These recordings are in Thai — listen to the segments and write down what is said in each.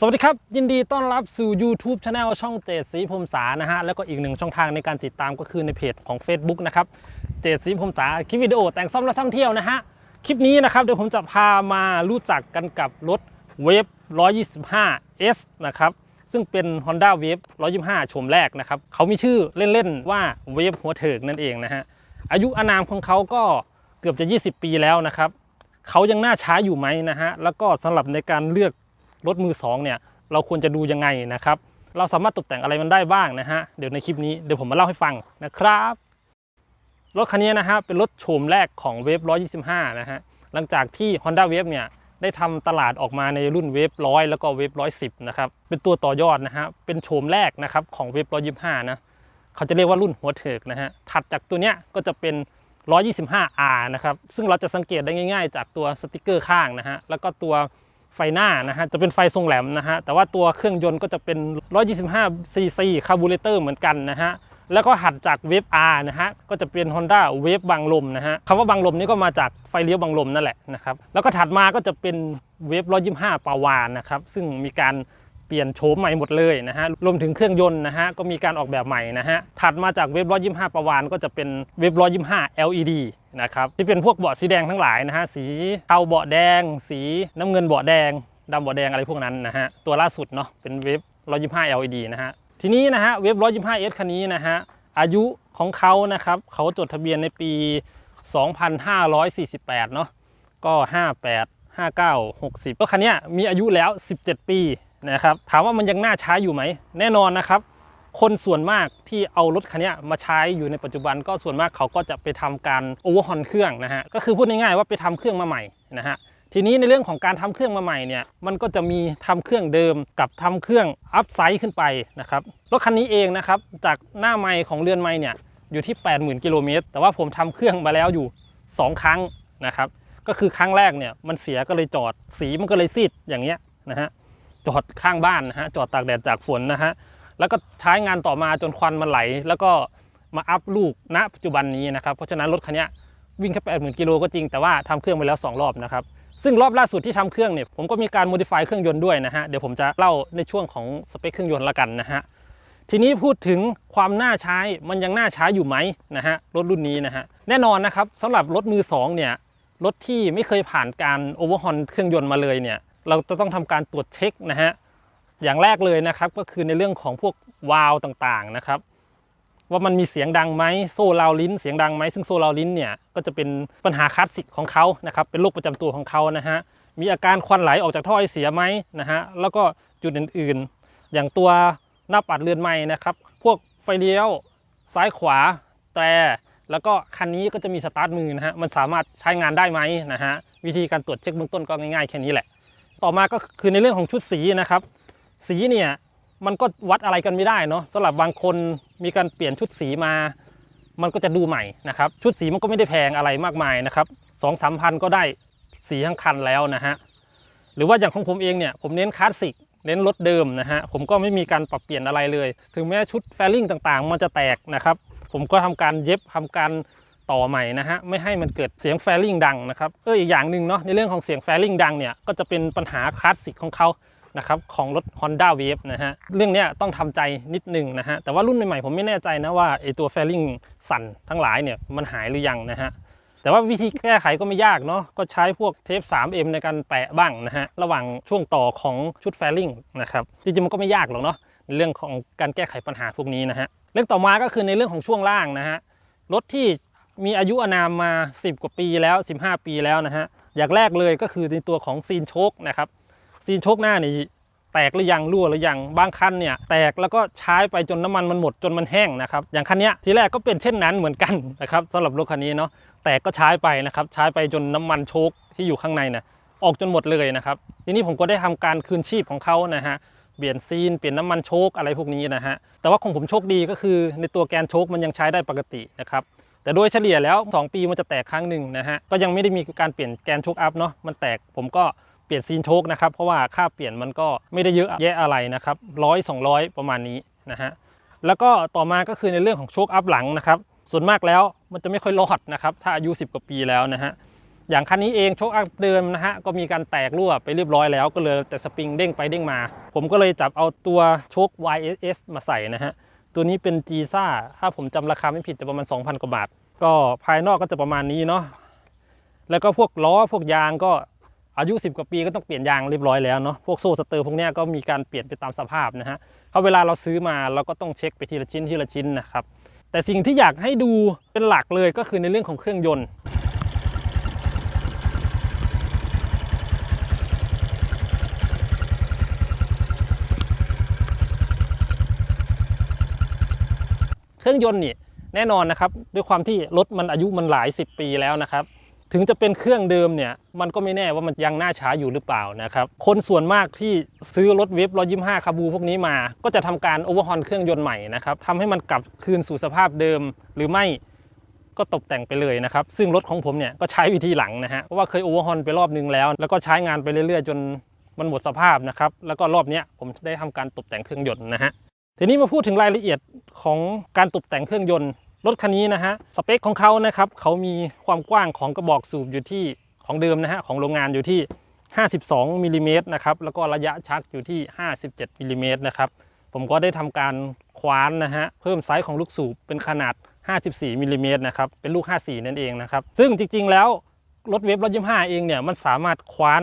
สวัสดีครับ ยินดีต้อนรับสู่ YouTube Channel ช่องเจดสีพรมสานะฮะ แล้วก็อีกหนึ่งช่องทางในการติดตามก็คือในเพจของ Facebook นะครับ เจดสีพรมสาคลิปวิดีโอแต่งซ่อมและท่องเที่ยวนะฮะ คลิปนี้นะครับ เดี๋ยวผมจะพามารู้จักกันกับรถเวฟ 125 S นะครับ ซึ่งเป็น Honda Wave 125 ชมแรกนะครับ เขามีชื่อเล่น ๆ ว่าเวฟหัวเถิกนั่นเองนะฮะ อายุอานามของเขาก็เกือบจะ 20 ปีแล้วนะครับ เขายังน่าช้าอยู่ไหมนะฮะ แล้วก็สำหรับในการเลือก รถมือสองเนี่ยเราควรจะดูยังไงนะครับ เราสามารถตกแต่งอะไรมันได้บ้างนะฮะเดี๋ยวในคลิปนี้เดี๋ยวผมมาเล่าให้ฟังนะครับรถคันนี้นะฮะเป็นรถโฉมแรกของเวฟ125 นะฮะหลังจากที่ Honda Wave เนี่ยได้ทำตลาดออกมาในรุ่นเวฟร้อยแล้วก็เวฟร้อยสิบนะครับเป็นตัวต่อยอดนะฮะเป็นโฉมแรกนะครับของเวฟ125นะเขาจะเรียกว่ารุ่นหัวเถิกนะฮะถัดจากตัวเนี้ยก็จะเป็น 125R นะครับซึ่งเราจะสังเกตได้ง่าย ๆ จากตัวสติกเกอร์ข้างนะฮะแล้วก็ตัว ไฟหน้านะฮะจะเป็นไฟทรงแหลมนะฮะแต่ว่าตัวเครื่องยนต์ก็จะเป็น 125cc คาร์บูเรเตอร์เหมือนกันนะฮะแล้วก็หัดจากเวฟ R นะฮะก็จะเป็น Honda w เวฟบางลมนะฮะคำว่าบางลมนี่ก็มาจากไฟเลี้ยวบางลมนั่นแหละนะครับแล้วก็ถัดมาก็จะเป็นเวฟ125 ปาวานนะครับซึ่งมีการ เปลี่ยนโฉมใหม่หมดเลยนะฮะรวมถึงเครื่องยนต์นะฮะก็มีการออกแบบใหม่นะฮะถัดมาจากเวฟ125ประวานก็จะเป็นเวฟ125 LED นะครับที่เป็นพวกเบาะสีแดงทั้งหลายนะฮะสีเทาเบาะแดง สีน้ำเงินเบาะแดงดำเบาะแดงอะไรพวกนั้นนะฮะตัวล่าสุดเนาะเป็นเวฟ125 LED นะฮะทีนี้นะฮะเวฟ125 S คันนี้นะฮะอายุของเขานะครับเขาจดทะเบียนในปี 2548 เนาะก็ 58 59 60 ก็คันนี้มีอายุแล้ว 17 ปี นะครับถามว่ามันยังน่าใช้อยู่ไหม แน่นอนนะครับ คนส่วนมากที่เอารถคันนี้มาใช้อยู่ในปัจจุบันก็ส่วนมากเขาก็จะไปทำการโอเวอร์ฮอนเครื่องนะฮะก็คือพูดง่ายๆว่าไปทำเครื่องมาใหม่นะฮะทีนี้ในเรื่องของการทำเครื่องมาใหม่เนี่ยมันก็จะมีทำเครื่องเดิมกับทำเครื่องอัพไซด์ขึ้นไปนะครับรถคันนี้เองนะครับจากหน้าไมค์ของเรือนไมค์เนี่ยอยู่ที่ 80,000กิโลเมตรแต่ว่าผมทำเครื่องมาแล้วอยู่ 2 ครั้งนะครับก็คือครั้งแรกเนี่ยมันเสียก็เลยจอดสีมันก็เลยซีดอย่างเงี้ยนะฮะ จอดข้างบ้านนะฮะจอดตากแดดจากฝนนะฮะแล้วก็ใช้งานต่อมาจนควันมันไหล แล้วก็มาอัพลูกณปัจจุบันนี้นะครับเพราะฉะนั้นรถคันนี้วิ่งแค่แปดหมื่นกิโลก็จริงแต่ว่าทำเครื่องไปแล้ว 2 รอบนะครับซึ่งรอบล่าสุดที่ทำเครื่องเนี่ยผมก็มีการโมดิฟายเครื่องยนต์ด้วยนะฮะเดี๋ยวผมจะเล่าในช่วงของสเปคเครื่องยนต์ละกันนะฮะทีนี้พูดถึงความน่าใช้มันยังน่าใช้อยู่ไหมนะฮะรถรุ่นนี้นะฮะแน่นอนนะครับสำหรับรถมือสองเนี่ยรถที่ไม่เคยผ่านการโอเวอร์ฮอนเครื่องยนต์มาเลยเนี่ย เราจะต้องทำการตรวจเช็คนะฮะอย่างแรกเลยนะครับก็คือในเรื่องของพวกวาล์วต่างๆนะครับ ว่ามันมีเสียงดังไหมโซ่ราวลิ้น เสียงดังไหมซึ่งโซ่ราวลิ้นเนี่ยก็จะเป็นปัญหาคลาสสิกของเขานะครับเป็นโรคประจำตัวของเขานะฮะมีอาการควันไหลออกจากท่อไอเสียไหมนะฮะแล้วก็จุดอื่นๆ อย่างตัวหน้าปัดเรือนไม้นะครับ พวกไฟเลี้ยวซ้ายขวาแตรแล้วก็คันนี้ก็จะมีสตาร์ทมือนะฮะมันสามารถใช้งานได้ไหมนะฮะวิธีการตรวจเช็คเบื้องต้นก็ง่ายๆแค่นี้แหละ ต่อมาก็คือในเรื่องของชุดสีนะครับ สีเนี่ยมันก็วัดอะไรกันไม่ได้เนาะสำหรับบางคนมีการเปลี่ยนชุดสีมา มันก็จะดูใหม่นะครับ ชุดสีมันก็ไม่ได้แพงอะไรมากมายนะครับสองสามพันก็ได้สีทั้งคันแล้วนะฮะหรือว่าอย่างของผมเองเนี่ยผมเน้นคลาสสิกเน้นรถเดิมนะฮะผมก็ไม่มีการปรับเปลี่ยนอะไรเลย ถึงแม้ชุดแฟลิ่งต่างๆ มันจะแตกนะครับ ผมก็ทำการเย็บทำการ ต่อใหม่นะฮะไม่ให้มันเกิดเสียงแฟลิ่งดังนะครับเอออีกอย่างหนึ่งเนาะในเรื่องของเสียงแฟลิ่งดังเนี่ยก็จะเป็นปัญหาคลาสสิกของเขานะครับของรถ Honda Wave นะฮะเรื่องนี้ต้องทำใจนิดนึงนะฮะแต่ว่ารุ่นใหม่ๆผมไม่แน่ใจนะว่าไอตัวแฟลิ่งสั่นทั้งหลายเนี่ยมันหายหรือยังนะฮะแต่ว่าวิธีแก้ไขก็ไม่ยากเนาะก็ใช้พวกเทป 3M ในการแปะบ้างนะฮะระหว่างช่วงต่อของชุดแฟลิงนะครับจริงๆมันก็ไม่ยากหรอกเนาะในเรื่องของการแก้ไขปัญหาพวกนี้นะฮะเรื่องต่อมาก็คือในเรื่องของช่วงล่างนะฮะรถที่ มีอายุอนามมา 10 กว่าปีแล้ว 15 ปีแล้วนะฮะ อย่างแรกเลยก็คือในตัวของซีนโชคนะครับซีนโชคหน้านี่แตกหรือยังรั่วหรือยังบางคันเนี่ยแตกแล้วก็ใช้ไปจนน้ำมันมันหมดจนมันแห้งนะครับอย่างคันเนี้ยทีแรกก็เป็นเช่นนั้นเหมือนกันนะครับสำหรับรถคันนี้เนาะแต่ก็ใช้ไปนะครับใช้ไปจนน้ำมันโชคที่อยู่ข้างในเนี่ยออกจนหมดเลยนะครับทีนี้ผมก็ได้ทำการคืนชีพของเขานะฮะเปลี่ยนซีนเปลี่ยนน้ำมันโชคอะไรพวกนี้นะฮะแต่ว่าของผมโชคดีก็คือในตัวแกนโชคมันยังใช้ได้ปกตินะครับ แต่โดยเฉลี่ยแล้ว 2 ปีมันจะแตกครั้งหนึ่งนะฮะก็ยังไม่ได้มีการเปลี่ยนแกนโชคอัพเนาะมันแตกผมก็เปลี่ยนซีนโชคนะครับเพราะว่าค่าเปลี่ยนมันก็ไม่ได้เยอะแยะอะไรนะครับร้อยสองร้อยประมาณนี้นะฮะแล้วก็ต่อมาก็คือในเรื่องของโชคอัพหลังนะครับส่วนมากแล้วมันจะไม่ค่อยรอดนะครับถ้าอายุ 10 กว่าปีแล้วนะฮะอย่างคันนี้เองโชคอัพเดิมนะฮะก็มีการแตกรั่วไปเรียบร้อยแล้วก็เลยแต่สปริงเด้งไปเด้งมา ผมก็เลยจับเอาตัวโชค YSS มาใส่นะฮะ ตัวนี้เป็นจีซ่าถ้าผมจำราคาไม่ผิดจะประมาณ 2,000 กว่าบาท ก็ภายนอกก็จะประมาณนี้เนาะแล้วก็พวกล้อพวกยางก็อายุ 10 กว่าปีก็ต้องเปลี่ยนยางเรียบร้อยแล้วเนาะพวกโซ่สเตอร์พวกเนี้ยก็มีการเปลี่ยนไปตามสภาพนะฮะเขาเวลาเราซื้อมาเราก็ต้องเช็คไปทีละชิ้นทีละชิ้นนะครับแต่สิ่งที่อยากให้ดูเป็นหลักเลยก็คือในเรื่องของเครื่องยนต์ รื่องยนต์นี่แน่นอนนะครับ ด้วยความที่รถมันอายุมันหลาย 10 ปีแล้วนะครับ ถึงจะเป็นเครื่องเดิมเนี่ย มันก็ไม่แน่ว่ามันยังน่าช้าอยู่หรือเปล่านะครับ คนส่วนมากที่ซื้อรถเวฟ125คาบูพวกนี้มา ก็จะทำการโอเวอร์ฮอลเครื่องยนต์ใหม่นะครับทำให้มันกลับคืนสู่สภาพเดิมหรือไม่ก็ตกแต่งไปเลยนะครับ ซึ่งรถของผมเนี่ยก็ใช้วิธีหลังนะฮะ เพราะว่าเคยโอเวอร์ฮอลไปรอบนึงแล้ว แล้วก็ใช้งานไปเรื่อยๆ จนมันหมดสภาพนะครับ แล้วก็รอบนี้ผมได้ทำการตกแต่งเครื่องยนต์นะฮะ ทีนี้มาพูดถึงรายละเอียด ของการตกแต่งเครื่องยนต์ รถคันนี้นะฮะสเปคของเขานะครับเขามีความกว้างของกระบอกสูบอยู่ที่ของเดิมนะฮะของโรงงานอยู่ที่ 52มิลลิเมตรนะครับแล้วก็ระยะชักอยู่ที่ 57มิลลิเมตรนะครับผมก็ได้ทำการคว้านนะฮะเพิ่มไซส์ของลูกสูบเป็นขนาด 54มิลลิเมตรนะครับเป็นลูก 54 นั่นเองนะครับซึ่งจริงๆแล้วรถเวฟรถยี่ห้าเองเนี่ยมันสามารถคว้าน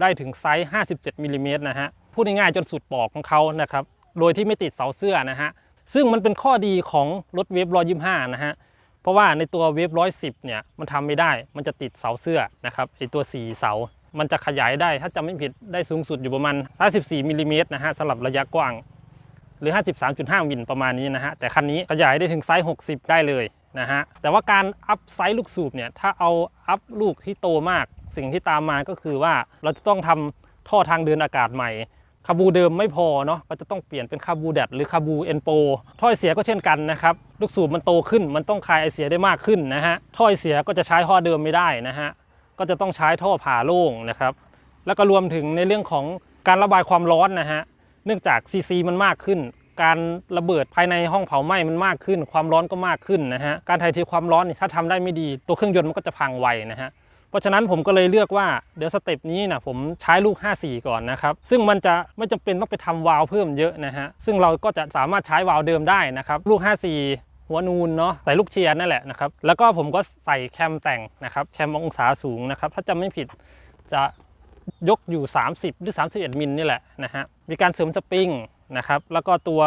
ได้ถึงไซส์ 57มิลลิเมตรนะฮะพูดง่ายๆจนสุดปอกของเขานะครับโดยที่ไม่ติดเสาเสื้อนะฮะ ซึ่งมันเป็นข้อดีของรถเวฟร้อยยี่ห้านะฮะ เพราะว่าในตัวเวฟร้อยสิบเนี่ยมันทำไม่ได้ มันจะติดเสาเสื้อนะครับไอตัว 4 เสา มันจะขยายได้ถ้าจำไม่ผิดได้สูงสุดอยู่ประมาณ 54มิลลิเมตรนะฮะสำหรับระยะกว้าง หรือ 53.5มิลประมาณนี้นะฮะ แต่คันนี้ขยายได้ถึงไซส์ 60 ได้เลยนะฮะ แต่ว่าการอัพไซส์ลูกสูบเนี่ยถ้าเอาอัพลูกที่โตมาก สิ่งที่ตามมาก็คือว่าเราจะต้องทำท่อทางเดินอากาศใหม่ คาบูเดิมไม่พอเนาะก็จะต้องเปลี่ยนเป็นคาบูแดดหรือคาบูเอ็นโปถ้อยเสียก็เช่นกันนะครับลูกสูบมันโตขึ้นมันต้องคายไอเสียได้มากขึ้นนะฮะถ้อยเสียก็จะใช้ท่อเดิมไม่ได้นะฮะก็จะต้องใช้ท่อผ่าโล่งนะครับแล้วก็รวมถึงในเรื่องของการระบายความร้อนนะฮะเนื่องจากซีซีมันมากขึ้น การระเบิดภายในห้องเผาไหม้มันมากขึ้น ความร้อนก็มากขึ้นนะฮะการถ่ายเทความร้อนถ้าทำได้ไม่ดี ตัวเครื่องยนต์มันก็จะพังไวนะฮะ เพราะฉะนั้นผมก็เลยเลือกว่าเดี๋ยวสเต็ปนี้นะผมใช้ลูก 54 ก่อนนะครับซึ่งมันจะไม่จำเป็นต้องไปทำวาล์วเพิ่มเยอะนะฮะซึ่งเราก็จะสามารถใช้วาล์วเดิมได้นะครับลูก 54หัวนูนเนาะใส่ลูกเชียร์นั่นแหละนะครับ แล้วก็ผมก็ใส่แคมแต่งนะครับ แคมองศาสูงนะครับ ถ้าจำไม่ผิดจะยกอยู่ 30 หรือ 31 มิลนี่แหละนะฮะ มีการเสริมสปริงนะครับ แล้วก็ตัว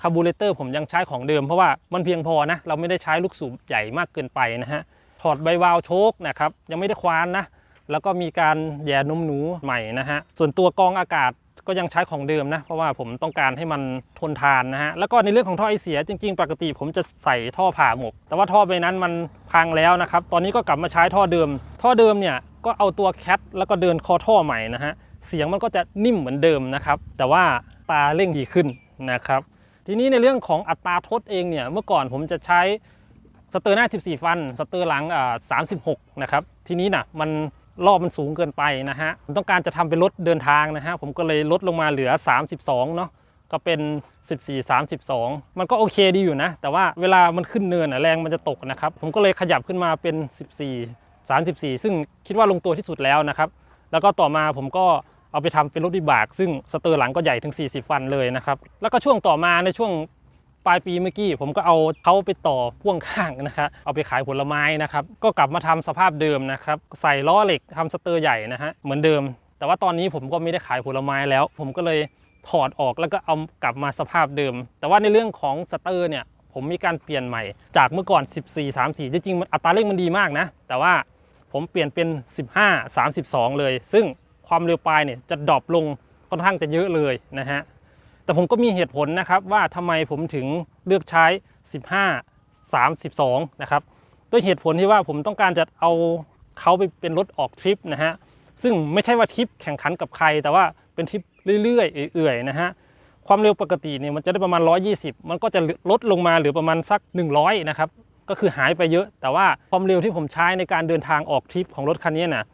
คาร์บูเรเตอร์ผมยังใช้ของเดิมเพราะว่ามันเพียงพอนะ เราไม่ได้ใช้ลูกสูบใหญ่มากเกินไปนะฮะ ถอดใบวาล์วโชคนะครับ ยังไม่ได้คว้านนะ แล้วก็มีการแย่นมหนูใหม่นะฮะ ส่วนตัวกองอากาศก็ยังใช้ของเดิมนะ เพราะว่าผมต้องการให้มันทนทานนะฮะ แล้วก็ในเรื่องของท่อไอเสียจริง ๆ ปกติผมจะใส่ท่อผ่าหมก แต่ว่าท่อใบนั้นมันพังแล้วนะครับ ตอนนี้ก็กลับมาใช้ท่อเดิม ท่อเดิมเนี่ยก็เอาตัวแคทแล้วก็เดินคอท่อใหม่นะฮะ เสียงมันก็จะนิ่มเหมือนเดิมนะครับ แต่ว่าตาเร่งดีขึ้นนะครับ ทีนี้ในเรื่องของอัตราทดเองเนี่ย เมื่อก่อนผมจะใช้ สเตอร์หน้า 14 ฟัน สเตอร์หลังอ่า36 นะครับ ทีนี้นะมันรอบมันสูงเกินไปนะฮะผมต้องการจะทำเป็นรถเดินทางนะฮะ ผมก็เลยลดลงมาเหลือ 32 เนาะก็เป็น 14 32 มันก็โอเคดีอยู่นะ แต่ว่าเวลามันขึ้นเนินอะแรงมันจะตกนะครับ ผมก็เลยขยับขึ้นมาเป็น 14 34 ซึ่งคิดว่าลงตัวที่สุดแล้วนะครับ แล้วก็ต่อมาผมก็เอาไปทำเป็นรถวิบาก ซึ่งสเตอร์หลังก็ใหญ่ถึง 40 ฟันเลยนะครับ แล้วก็ช่วงต่อมาในช่วง ปลายปีเมื่อกี้ผมก็เอาเขาไปต่อพ่วงข้างนะครับเอาไปขายผลไม้นะครับ ก็กลับมาทำสภาพเดิมนะครับ ใส่ล้อเหล็กทำสเตอร์ใหญ่นะฮะเหมือนเดิม แต่ว่าตอนนี้ผมก็ไม่ได้ขายผลไม้แล้ว ผมก็เลยถอดออกแล้วก็เอากลับมาสภาพเดิม แต่ว่าในเรื่องของสเตอร์เนี่ยผมมีการเปลี่ยนใหม่จากเมื่อก่อน 14 34 จริงๆอัตราเร่งมันดีมากนะ แต่ว่าผมเปลี่ยนเป็น 15 32 เลย ซึ่งความเร็วปลายเนี่ยจะดรอปลงค่อนข้างจะเยอะเลยนะฮะ แต่ผมก็มีเหตุผลนะครับว่าทำไมผมถึงเลือกใช้ 15 32 นะครับด้วยเหตุผลที่ว่าผมต้องการจะเอาเขาไปเป็นรถออกทริปนะฮะซึ่งไม่ใช่ว่าทริปแข่งขันกับใคร แต่ว่าเป็นทริปเรื่อยๆเอื่อยๆนะฮะความเร็วปกติเนี่ยมันจะได้ประมาณ 120 มันก็จะลดลงมาเหลือประมาณสัก 100 นะครับ ก็คือหายไปเยอะ แต่ว่าความเร็วที่ผมใช้ในการเดินทางออกทริปของรถคันนี้นะ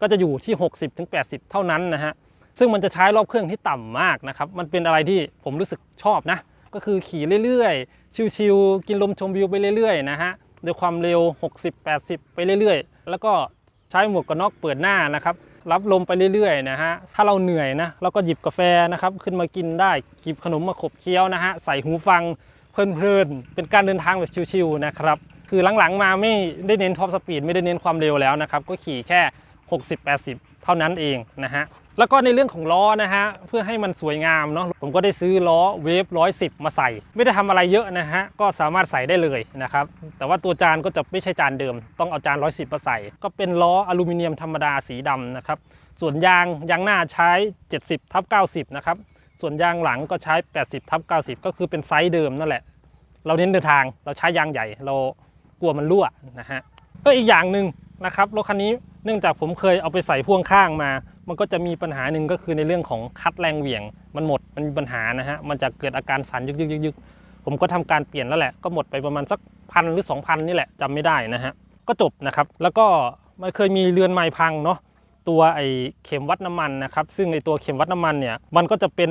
ก็จะอยู่ที่ 60-80 เท่านั้นนะฮะ ซึ่งมันจะใช้รอบเครื่องที่ต่ำมากนะครับ มันเป็นอะไรที่ผมรู้สึกชอบนะ ก็คือขี่เรื่อยๆ ชิวๆ กินลมชมวิวไปเรื่อยๆนะฮะ ด้วยความเร็ว 60-80 ไปเรื่อยๆ แล้วก็ใช้หมวกกันน็อกเปิดหน้านะครับ รับลมไปเรื่อยๆนะฮะ ถ้าเราเหนื่อยนะเราก็หยิบกาแฟนะครับ ขึ้นมากินได้ หยิบขนมมาขบเคี้ยวนะฮะ ใส่หูฟังเพลินๆ เป็นการเดินทางแบบชิวๆนะครับ คือหลังๆมาไม่ได้เน้นท็อปสปีดไม่ได้เน้นความเร็วแล้วนะครับ ก็ขี่แค่ 60-80 เท่านั้นเองนะฮะแล้วก็ในเรื่องของล้อนะฮะเพื่อให้มันสวยงามเนาะผมก็ได้ซื้อล้อเวฟ110มาใส่ ไม่ได้ทำอะไรเยอะนะฮะก็สามารถใส่ได้เลยนะครับแต่ว่าตัวจานก็จะไม่ใช่จานเดิม ต้องเอาจาน110มาใส่ ก็เป็นล้ออลูมิเนียมธรรมดาสีดำนะครับส่วนยางยางหน้าใช้ 70ทับ90นะครับส่วนยางหลังก็ใช้ 80ทับ90 ก็คือเป็นไซส์เดิมนั่นแหละ เราเน้นเดินทางเราใช้ยางใหญ่เรากลัวมันรั่วนะฮะก็อีกอย่างหนึ่ง นะครับรถคันนี้เนื่องจากผมเคยเอาไปใส่พ่วงข้างมา มันก็จะมีปัญหาหนึ่งก็คือในเรื่องของคัดแรงเหวี่ยง มันหมดมันมีปัญหานะฮะมันจะเกิดอาการสั่นยึกยึกยึกยึกผมก็ทำการเปลี่ยนแล้วแหละก็หมดไปประมาณสักพันหรือ 2,000 นี่แหละจำไม่ได้นะฮะก็จบนะครับ แล้วก็มันเคยมีเรือนไม้พังเนาะตัวไอเข็มวัดน้ำมันนะครับซึ่งไอตัวเข็มวัดน้ำมันเนี่ยมันก็จะเป็น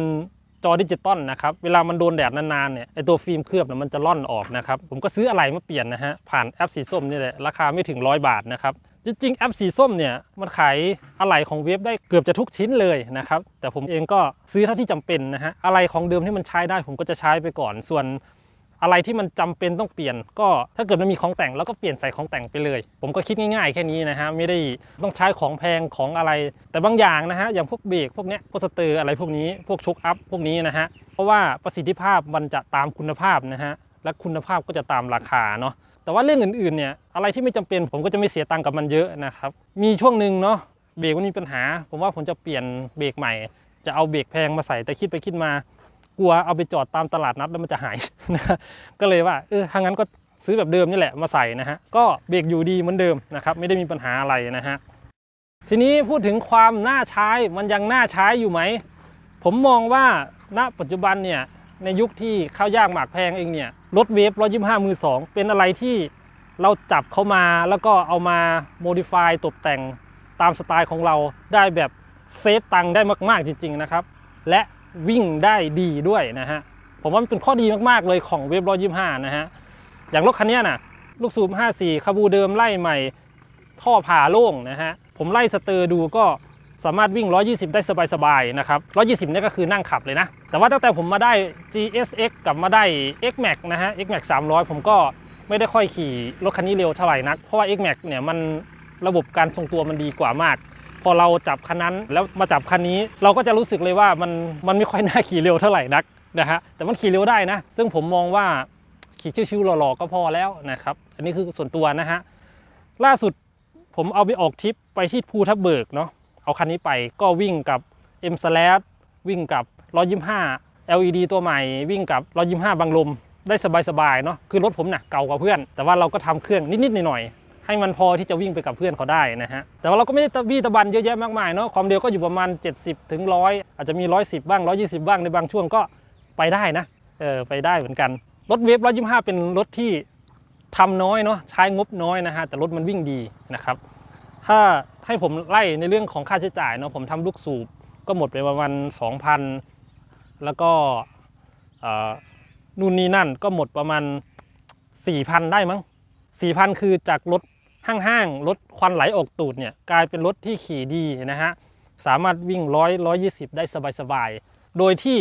จอดิจิตอลนะครับเวลามันโดนแดดนานๆเนี่ยไอตัวฟิล์มเคลือบเนี่ยมันจะล่อนออกนะครับผมก็ซื้ออะไรมาเปลี่ยนนะฮะผ่านแอปสีส้มนี่แหละราคาไม่ถึงร้อยบาทนะครับจริงๆแอปสีส้มเนี่ยมันขายอะไหล่ของเวฟได้เกือบจะทุกชิ้นเลยนะครับแต่ผมเองก็ซื้อเท่าที่จำเป็นนะฮะอะไรของเดิมที่มันใช้ได้ผมก็จะใช้ไปก่อนส่วน อะไรที่มันจำเป็นต้องเปลี่ยน ก็ถ้าเกิดมันมีของแต่งเราก็เปลี่ยนใส่ของแต่งไปเลย ผมก็คิดง่ายๆแค่นี้นะฮะไม่ได้ต้องใช้ของแพงของอะไร แต่บางอย่างนะฮะอย่างพวกเบรกพวกเนี้ยพวกสเตอร์อะไรพวกนี้พวกชุกอัพพวกนี้นะฮะเพราะว่าประสิทธิภาพมันจะตามคุณภาพนะฮะและคุณภาพก็จะตามราคาเนาะแต่ว่าเรื่องอื่นๆเนี่ยอะไรที่ไม่จำเป็นผมก็จะไม่เสียตังค์กับมันเยอะนะครับมีช่วงหนึ่งเนาะเบรกมันมีปัญหา ผมว่าผมจะเปลี่ยนเบรกใหม่ จะเอาเบรกแพงมาใส่แต่คิดไปคิดมา กลัวเอาไปจอดตามตลาดนัดแล้วมันจะหายนะก็เลยว่าเออถ้างั้นก็ซื้อแบบเดิมนี่แหละมาใส่นะฮะก็เบรกอยู่ดีเหมือนเดิมนะครับไม่ได้มีปัญหาอะไรนะฮะทีนี้พูดถึงความน่าใช้มันยังน่าใช้อยู่ไหมผมมองว่าณปัจจุบันเนี่ยในยุคที่ข้าวยากหมากแพงเองเนี่ยรถเวฟร้อยยี่ห้ามือสองเป็นอะไรที่เราจับเข้ามาแล้วก็เอามาโมดิฟายตกแต่งตามสไตล์ของเราได้แบบเซฟตังค์ได้มาก ๆ จริง ๆ นะครับ และ วิ่งได้ดีด้วยนะฮะ ผมว่ามันเป็นข้อดีมากๆเลยของเวฟร้อยยี่ห้านะฮะ อย่างรถคันนี้นะลูกสูบ54คาบูเดิมไล่ใหม่ ท่อผ่าโล่งนะฮะ ผมไล่สเตอร์ดูก็สามารถวิ่ง 120 ได้สบายๆนะครับ 120เนี่ยก็คือนั่งขับเลยนะ แต่ว่าตั้งแต่ผมมาได้ GSX กับมาได้ X-Max นะฮะ X-Max 300 ผมก็ไม่ได้ค่อยขี่รถคันนี้เร็วเท่าไหร่นัก เพราะว่า X-Max เนี่ยมันระบบการทรงตัวมันดีกว่ามาก พอเราจับคันนั้นแล้วมาจับคันนี้ เราก็จะรู้สึกเลยว่ามันมันไม่ค่อยน่าขี่เร็วเท่าไหร่นักนะฮะแต่มันขี่เร็วได้นะ ซึ่งผมมองว่าขี่ชิวๆหล่อๆก็พอแล้วนะครับ อันนี้คือส่วนตัวนะฮะล่าสุดผมเอาไปออกทริปไปที่ภูทับเบิกเนาะเอาคันนี้ไปก็วิ่งกับ M s l a s วิ่งกับ125 LED ตัวใหม่ วิ่งกับ125บังลมได้สบายๆเนาะคือรถผมหนักเก่ากว่าเพื่อน แต่ว่าเราก็ทำเครื่องนิดๆหน่อยๆ ให้มันพอที่จะวิ่งไปกับเพื่อนเขาได้นะฮะ แต่ว่าเราก็ไม่ได้ตะบี้ตะบันเยอะแยะมากมายเนาะ ความเร็วก็อยู่ประมาณ 70 ถึง 100 อาจจะมี 110 บ้าง 120 บ้างในบางช่วงก็ไปได้นะ เออไปได้เหมือนกัน รถเวฟ125 เป็นรถที่ทำน้อยเนาะ ใช้งบน้อยนะฮะ แต่รถมันวิ่งดีนะครับ ถ้าให้ผมไล่ในเรื่องของค่าใช้จ่ายเนาะ ผมทำลูกสูบก็หมดไปประมาณ 2,000 แล้วก็นู่นนี่นั่นก็หมดประมาณ 4,000 ได้มั้ง4,000 คือจากรถ ห้างๆรถควันไหลออกตูดเนี่ยกลายเป็นรถที่ขี่ดีนะฮะสามารถวิ่งร้อยร้อยยี่สิบได้สบายๆโดยที่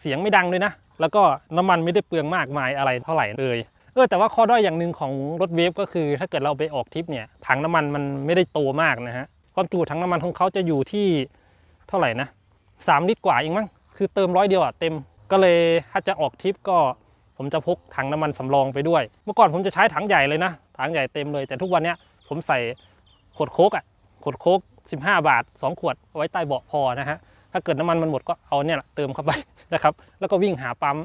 เสียงไม่ดังด้วยนะ แล้วก็น้ำมันไม่ได้เปลืองมากมายอะไรเท่าไหร่เลยเออแต่ว่าข้อด้อยอย่างหนึ่งของรถเวฟก็คือ ถ้าเกิดเราไปออกทริปเนี่ยถังน้ำมันมันไม่ได้โตมากนะฮะความจุถังน้ำมันของเขาจะอยู่ที่เท่าไหร่นะสามลิตรกว่าเองมั้งคือเติมร้อยเดียวอะเต็มก็เลยถ้าจะออกทริปก็ ผมจะพกถังน้ำมันสำรองไปด้วย เมื่อก่อนผมจะใช้ถังใหญ่เลยนะ ถังใหญ่เต็มเลย แต่ทุกวันนี้ผมใส่ขวดโคกอะขวดโคก15 บาท 2 ขวดเอาไว้ใต้เบาะพอนะฮะ ถ้าเกิดน้ำมันมันหมดก็เอาเนี่ยแหละเติมเข้าไปนะครับ แล้วก็วิ่งหาปั๊ม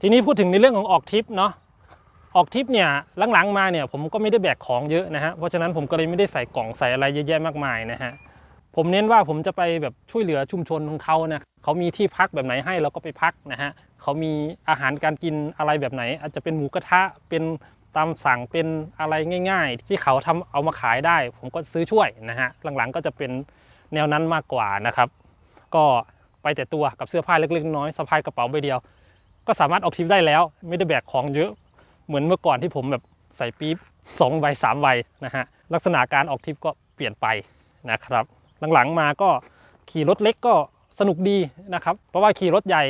ทีนี้พูดถึงในเรื่องของออกทริปเนาะ ออกทริปเนี่ยหลังๆมาเนี่ยผมก็ไม่ได้แบกของเยอะนะฮะ เพราะฉะนั้นผมก็เลยไม่ได้ใส่กล่องใส่อะไรเยอะแยะมากมายนะฮะ ผมเน้นว่าผมจะไปแบบช่วยเหลือชุมชนของเขานะเขามีที่พักแบบไหนให้เราก็ไปพักนะฮะ เขามีอาหารการกินอะไรแบบไหน อาจจะเป็นหมูกระทะเป็นตามสั่งเป็นอะไรง่าย ๆ ที่เขาทำเอามาขายได้ ผมก็ซื้อช่วยนะฮะหลังๆก็จะเป็นแนวนั้นมากกว่านะครับ ก็ไปแต่ตัวกับเสื้อผ้าเล็กๆน้อยสะพายกระเป๋าใบเดียว ก็สามารถออกทริปได้แล้ว ไม่ได้แบกของเยอะเหมือนเมื่อก่อนที่ผมแบบใส่ปี๊บสองใบสามใบนะฮะลักษณะการออกทริปก็เปลี่ยนไปนะครับ หลังๆมาก็ขี่รถเล็กก็สนุกดีนะครับ เพราะว่าขี่รถใหญ่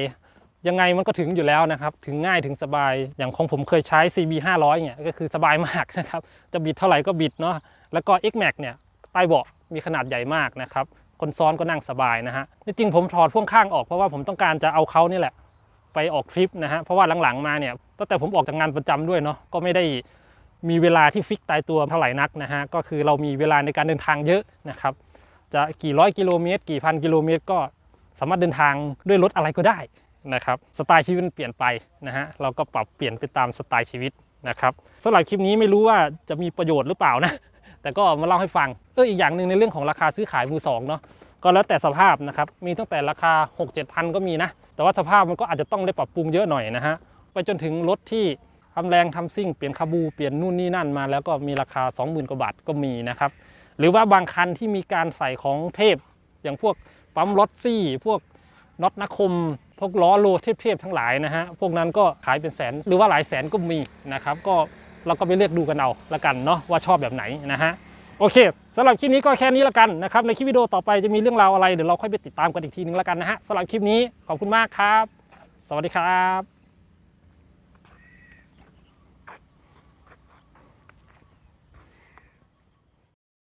ยังไงมันก็ถึงอยู่แล้วนะครับ ถึงง่ายถึงสบายอย่างของผมเคยใช้ CB 500เนี่ยก็คือสบายมากนะครับ จะบิดเท่าไหร่ก็บิดเนาะแล้วก็ X Max เนี่ยใต้เบาะมีขนาดใหญ่มากนะครับ คนซ้อนก็นั่งสบายนะฮะจริงผมถอดพ่วงข้างออกเพราะว่าผมต้องการจะเอาเขานี่แหละ ไปออกทริปนะฮะเพราะว่าหลังๆมาเนี่ยตั้งแต่ผมออกจากงานประจำด้วยเนาะก็ไม่ได้มีเวลาที่ฟิกตายตัวเท่าไหร่นักนะฮะก็คือเรามีเวลาในการเดินทางเยอะนะครับ จะกี่ร้อยกิโลเมตร กี่พันกิโลเมตรก็สามารถเดินทางด้วยรถอะไรก็ได้ นะครับสไตล์ชีวิตมันเปลี่ยนไปนะฮะเราก็ปรับเปลี่ยนไปตามสไตล์ชีวิตนะครับสำหรับคลิปนี้ไม่รู้ว่าจะมีประโยชน์หรือเปล่านะ แต่ก็มาเล่าให้ฟังเอออีกอย่างหนึ่งในเรื่องของราคาซื้อขายมือสองเนาะก็แล้วแต่สภาพนะครับมีตั้งแต่ราคา 6 7 0 0 0ก็มีนะ แต่ว่าสภาพมันก็อาจจะต้องได้ปรับปรุงเยอะหน่อยนะฮะไปจนถึงรถที่ทำแรงทำซิ่งเปลี่ยนคาบูเปลี่ยนนู่นนี่นั่นมา แล้วก็มีราคา 20,000กว่าบาทก็มีนะครับหรือว่าบางคันที่มีการใส่ของเทพ อย่างพวกปั๊มรถซี่ พวกน็อตนาคม พวกล้อโลเทพๆทั้งหลายนะฮะพวกนั้นก็ขายเป็นแสนหรือว่าหลายแสนก็มีนะครับก็เราก็ไปเลือกดูกันเอาละกันเนาะว่าชอบแบบไหนนะฮะโอเคสำหรับคลิปนี้ก็แค่นี้ละกันนะครับในคลิปวิดีโอต่อไปจะมีเรื่องราวอะไรเดี๋ยวเราค่อยไปติดตามกันอีกทีนึงละกันนะฮะสำหรับคลิปนี้ขอบคุณมากครับ สวัสดีครับ